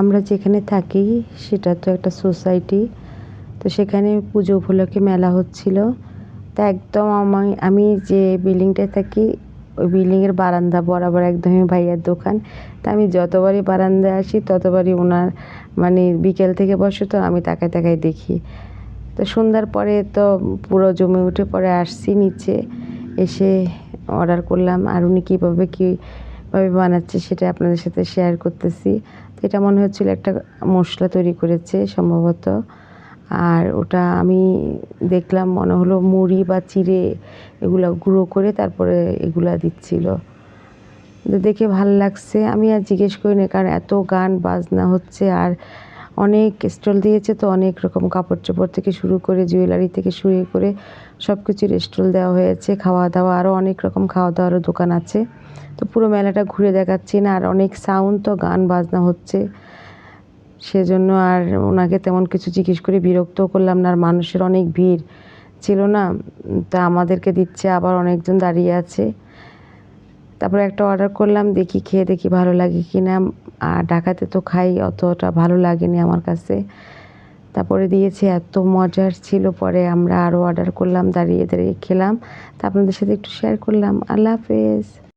আমরা যেখানে থাকি, সেটা তো একটা সোসাইটি তো সেখানে পুজো উপলক্ষে মেলা হচ্ছিল। তা একদম আমি আমি যে বিল্ডিংটায় থাকি, ওই বিল্ডিংয়ের বারান্দা বরাবর একদমই ভাইয়ার দোকান। তা আমি যতবারই বারান্দায় আসি, ততবারই ওনার মানে বিকেল থেকে বসে তো আমি তাকায় তাকায় দেখি। তো সন্ধ্যার পরে তো পুরো জমে উঠে পরে আসছি নিচে, এসে অর্ডার করলাম। আর উনি কীভাবে কীভাবে বানাচ্ছে সেটা আপনাদের সাথে শেয়ার করতেছি। তো এটা মনে হচ্ছিল একটা মশলা তৈরি করেছে সম্ভবত। আর ওটা আমি দেখলাম মনে হলো মুড়ি বা চিড়ে এগুলো গুঁড়ো করে তারপরে এগুলা দিচ্ছিল। দেখে ভালো লাগছে। আমি আর জিজ্ঞেস করি না কারণ এত গান বাজনা হচ্ছে আর অনেক স্টল দিয়েছে তো অনেক রকম কাপড় চোপড় থেকে শুরু করে জুয়েলারি থেকে শুরু করে সব কিছুর স্টল দেওয়া হয়েছে খাওয়া দাওয়া আরও অনেক রকম খাওয়া দাওয়ারও দোকান আছে। তো পুরো মেলাটা ঘুরে দেখাচ্ছি না, আর অনেক সাউন্ড তো, গান, বাজনা হচ্ছে। সেজন্য আর ওনাকে তেমন কিছু জিজ্ঞেস করে বিরক্তও করলাম না, আর মানুষের অনেক ভিড় ছিল না। তা আমাদেরকে দিচ্ছে, আবার অনেকজন দাঁড়িয়ে আছে। তারপরে একটা অর্ডার করলাম, দেখি খেয়ে দেখি ভালো লাগে কি না আর ঢাকাতে তো খাই, অতটা ভালো লাগেনি আমার কাছে। তারপরে দিয়েছে, এত মজার ছিল। পরে আমরা আরও অর্ডার করলাম, দাঁড়িয়ে দাঁড়িয়ে খেলাম। তা আপনাদের সাথে একটু শেয়ার করলাম। আল্লাহ হাফেজ।